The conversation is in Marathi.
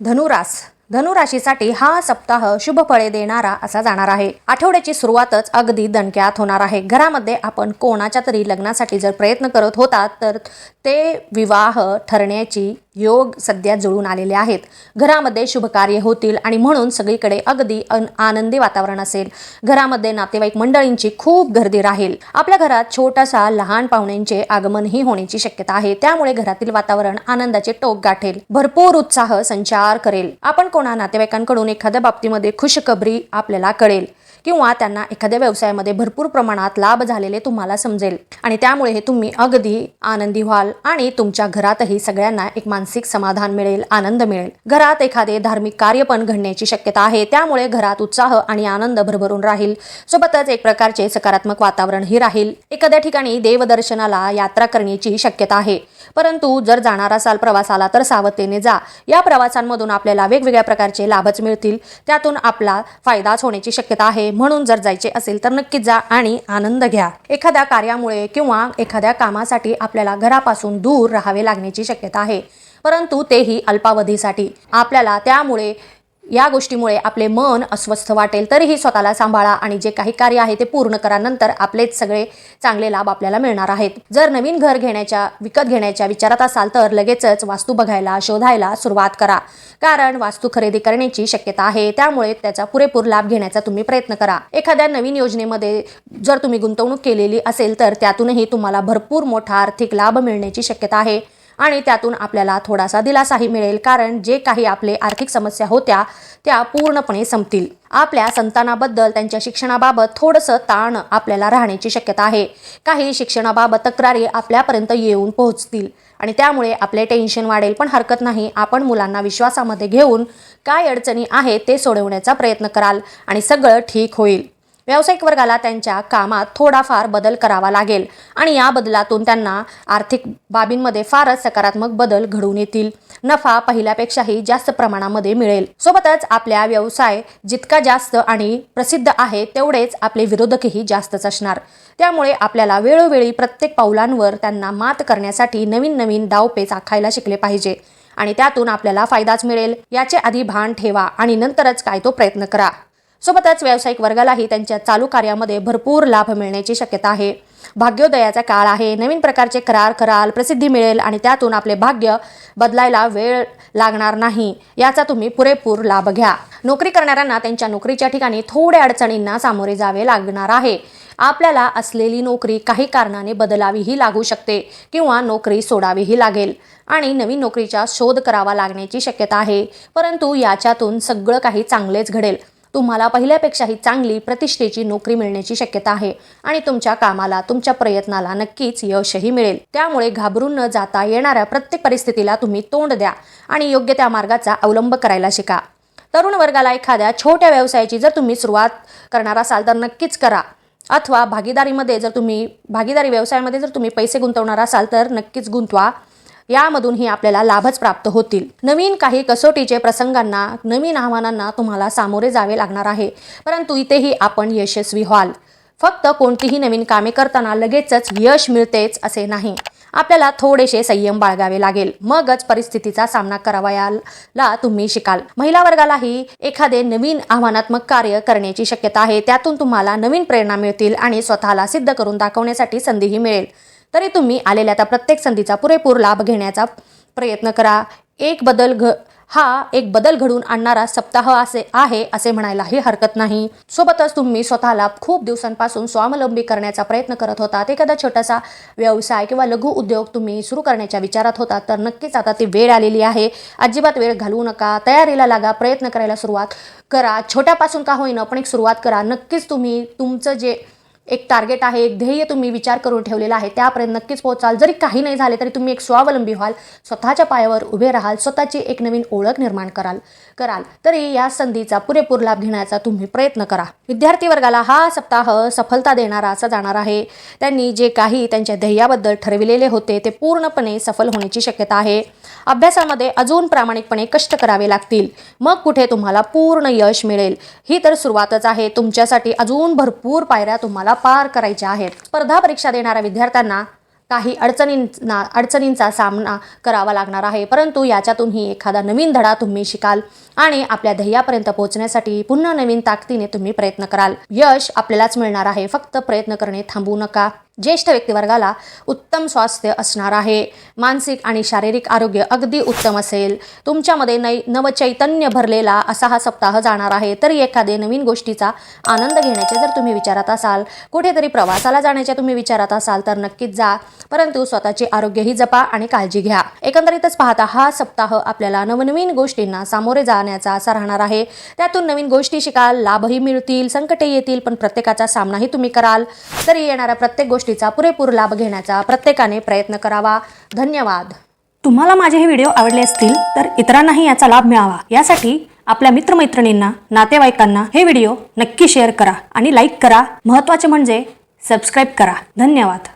धनुरास. धनुराशीसाठी हा सप्ताह शुभ फळे देणारा असा जाणार आहे. आठवड्याची सुरुवातच अगदी दणक्यात होणार आहे. घरामध्ये आपण कोणाच्या तरी लग्नासाठी जर प्रयत्न करत होतात तर ते विवाह ठरण्याची योग सध्या जुळून आलेले आहेत. घरामध्ये शुभकार्य होतील आणि म्हणून सगळीकडे अगदी अन- आनंदी वातावरण असेल. घरामध्ये नातेवाईक मंडळींची खूप गर्दी राहील. आपल्या घरात छोटासा लहान पाहुण्यांचे आगमनही होण्याची शक्यता आहे. त्यामुळे घरातील वातावरण आनंदाचे टोक गाठेल. भरपूर उत्साह संचार करेल. आपण कोणा नातेवाईकांकडून एखाद्या बाबतीमध्ये खुशखबरी आपल्याला कळेल. किंवा त्यांना एखाद्या व्यवसायामध्ये भरपूर प्रमाणात लाभ झालेले तुम्हाला समजेल. आणि त्यामुळे हे तुम्ही अगदी आनंदी व्हाल आणि तुमच्या घरातही सगळ्यांना एक मानसिक समाधान मिळेल आनंद मिळेल. घरात एखादे धार्मिक कार्य पण घडण्याची शक्यता आहे. त्यामुळे घरात उत्साह आणि आनंद भरभरून राहील. सोबतच एक प्रकारचे सकारात्मक वातावरणही राहील. एखाद्या ठिकाणी देवदर्शनाला यात्रा करण्याची शक्यता आहे. परंतु जर जाणार असाल प्रवासाला तर सावधतेने जा. या प्रवासांमधून आपल्याला वेगवेगळ्या प्रकारचे लाभच मिळतील. त्यातून आपला फायदाच होण्याची शक्यता आहे. म्हणून जर जायचे असेल तर नक्कीच जा आणि आनंद घ्या. एखाद्या कार्यामुळे किंवा एखाद्या कामासाठी आपल्याला घरापासून दूर राहावे लागण्याची शक्यता आहे. परंतु तेही अल्पावधीसाठी. आपल्याला त्यामुळे या गोष्टीमुळे आपले मन अस्वस्थ वाटेल तरीही स्वतःला सांभाळा आणि जे काही कार्य आहे ते पूर्ण करा. नंतर आपलेच सगळे चांगले लाभ आपल्याला मिळणार आहेत. जर नवीन घर घेण्याच्या विकत घेण्याच्या विचारात असाल तर लगेचच वास्तू बघायला शोधायला सुरुवात करा. कारण वास्तू खरेदी करण्याची शक्यता आहे. त्यामुळे त्याचा पुरेपूर लाभ घेण्याचा तुम्ही प्रयत्न करा. एखाद्या नवीन योजनेमध्ये जर तुम्ही गुंतवणूक केलेली असेल तर त्यातूनही तुम्हाला भरपूर मोठा आर्थिक लाभ मिळण्याची शक्यता आहे. आणि त्यातून आपल्याला थोडासा दिलासाही मिळेल कारण जे काही आपले आर्थिक समस्या होत्या त्या पूर्णपणे संपतील. आपल्या संतानाबद्दल त्यांच्या शिक्षणाबाबत थोडंसं ताण आपल्याला राहण्याची शक्यता आहे. काही शिक्षणाबाबत तक्रारी आपल्यापर्यंत येऊन पोहोचतील. आणि त्यामुळे आपले टेन्शन वाढेल पण हरकत नाही. आपण मुलांना विश्वासामध्ये घेऊन काय अडचणी आहेत ते सोडवण्याचा प्रयत्न कराल आणि सगळं ठीक होईल. व्यावसायिक वर्गाला त्यांच्या कामात थोडाफार बदल करावा लागेल आणि या बदलातून त्यांना आर्थिक बाबींमध्ये फारच सकारात्मक बदल घडून येतील. नफा पहिल्यापेक्षाही जास्त प्रमाणामध्ये मिळेल. सोबतच आपल्या व्यवसाय जितका जास्त आणि प्रसिद्ध आहे तेवढेच आपले विरोधकही जास्तच असणार. त्यामुळे आपल्याला वेळोवेळी प्रत्येक पावलांवर त्यांना मात करण्यासाठी नवीन नवीन डावपेच आखायला शिकले पाहिजे आणि त्यातून आपल्याला फायदाच मिळेल. याचे आधी भान ठेवा आणि नंतरच काय तो प्रयत्न करा. सोबतच व्यावसायिक वर्गालाही त्यांच्या चालू कार्यामध्ये भरपूर लाभ मिळण्याची शक्यता आहे. भाग्योदयाचा काळ आहे. नवीन प्रकारचे करार कराल प्रसिद्धी मिळेल आणि त्यातून आपले भाग्य बदलायला वेळ लागणार नाही. याचा तुम्ही पुरेपूर लाभ घ्या. नोकरी करणाऱ्यांना त्यांच्या नोकरीच्या ठिकाणी थोड्या अडचणींना सामोरे जावे लागणार आहे. आपल्याला असलेली नोकरी काही कारणाने बदलावीही लागू शकते किंवा नोकरी सोडावीही लागेल आणि नवीन नोकरीचा शोध करावा लागण्याची शक्यता आहे. परंतु याच्यातून सगळं काही चांगलेच घडेल. तुम्हाला पहिल्यापेक्षाही चांगली प्रतिष्ठेची नोकरी मिळण्याची शक्यता आहे आणि तुमच्या कामाला तुमच्या प्रयत्नाला नक्कीच यशही मिळेल. त्यामुळे घाबरून न जाता येणाऱ्या प्रत्येक परिस्थितीला तुम्ही तोंड द्या आणि योग्य त्या मार्गाचा अवलंब करायला शिका. तरुण वर्गाला एखाद्या छोट्या व्यवसायाची जर तुम्ही सुरुवात करणार असाल तर नक्कीच करा. अथवा भागीदारीमध्ये जर तुम्ही भागीदारी व्यवसायामध्ये जर तुम्ही पैसे गुंतवणार असाल तर नक्कीच गुंतवा. यामधूनही आपल्याला लाभच प्राप्त होतील. नवीन काही कसोटीचे प्रसंगांना नवीन आव्हानांना तुम्हाला सामोरे जावे लागणार आहे. परंतु इथेही आपण यशस्वी व्हाल. फक्त कोणतीही नवीन कामे करताना लगेचच यश मिळतेच असे नाही. आपल्याला थोडेसे संयम बाळगावे लागेल. मगच परिस्थितीचा सामना करावयाला तुम्ही शिकाल. महिला वर्गालाही एखादे नवीन आव्हानात्मक कार्य करण्याची शक्यता आहे. त्यातून तुम्हाला नवीन प्रेरणा मिळतील आणि स्वतःला सिद्ध करून दाखवण्यासाठी संधीही मिळेल. तरी तुम्ही आलेल्या त्या प्रत्येक संधीचा पुरेपूर लाभ घेण्याचा प्रयत्न करा. एक बदल घ हा एक बदल घडून आणणारा सप्ताह असे आहे असे म्हणायलाही हरकत नाही. सोबतच तुम्ही स्वतःला खूप दिवसांपासून स्वावलंबी करण्याचा प्रयत्न करत होतात एखादा छोटासा व्यवसाय किंवा लघु उद्योग तुम्ही सुरू करण्याच्या विचारात होता तर नक्कीच आता ती वेळ आलेली आहे. अजिबात वेळ घालवू नका. तयारीला लागा प्रयत्न करायला सुरुवात करा. छोट्यापासून का होईना पण एक सुरुवात करा. नक्कीच तुम्ही तुमचं जे एक टार्गेट आहे एक ध्येय तुम्ही विचार करून ठेवलेला आहे त्यापर्यंत नक्कीच पोहोचाल. जरी काही नाही झाले तरी तुम्ही एक स्वावलंबी व्हाल स्वतःच्या पायावर उभे राहाल स्वतःची एक नवीन ओळख निर्माण कराल कराल. तरी या संधीचा पुरेपूर लाभ घेण्याचा तुम्ही प्रयत्न करा. विद्यार्थी वर्गाला हा सप्ताह सफलता देणारा असा जाणार आहे. त्यांनी जे काही त्यांच्या ध्येयाबद्दल ठरविलेले होते ते पूर्णपणे सफल होण्याची शक्यता आहे. अभ्यासामध्ये अजून प्रामाणिकपणे कष्ट करावे लागतील. मग कुठे तुम्हाला पूर्ण यश मिळेल? ही तर सुरुवातच आहे. तुमच्यासाठी अजून भरपूर पायऱ्या तुम्हाला पार करायच्या आहेत. स्पर्धा परीक्षा देणाऱ्या विद्यार्थ्यांना काही अडचणींना अडचणींचा सामना करावा लागणार आहे. परंतु याच्यातूनही एखादा नवीन धडा तुम्ही शिकाल आणि आपल्या ध्येयापर्यंत पोहोचण्यासाठी पुन्हा नवीन ताकदीने तुम्ही प्रयत्न कराल. यश आपल्यालाच मिळणार आहे. फक्त प्रयत्न करणे थांबू नका. ज्येष्ठ व्यक्तिवर्गाला उत्तम स्वास्थ्य असणार आहे. मानसिक आणि शारीरिक आरोग्य अगदी उत्तम असेल. तुमच्यामध्ये नै नवचैतन्य भरलेला असा हा सप्ताह जाणार आहे. तरी एखादे नवीन गोष्टीचा आनंद घेण्याचे जर तुम्ही विचारात असाल कुठेतरी प्रवासाला जाण्याच्या तुम्ही विचारात असाल तर नक्कीच जा. परंतु स्वतःचे आरोग्यही जपा आणि काळजी घ्या. एकंदरीतच पाहता हा सप्ताह आपल्याला नवनवीन गोष्टींना सामोरे जाण्याचा असा राहणार आहे. त्यातून नवीन गोष्टी शिकाल लाभही मिळतील संकटे येतील पण प्रत्येकाचा सामनाही तुम्ही कराल. तरी येणाऱ्या प्रत्येक गोष्टी गोष्टीचा पुरेपूर लाभ घेण्याचा प्रत्येकाने प्रयत्न करावा. धन्यवाद. तुम्हाला माझे हे व्हिडिओ आवडले असतील तर इतरांनाही याचा लाभ मिळावा. यासाठी आपल्या मित्रमैत्रिणींना नातेवाईकांना हे व्हिडिओ नक्की शेअर करा आणि लाईक करा. महत्त्वाचे म्हणजे सबस्क्राईब करा. धन्यवाद.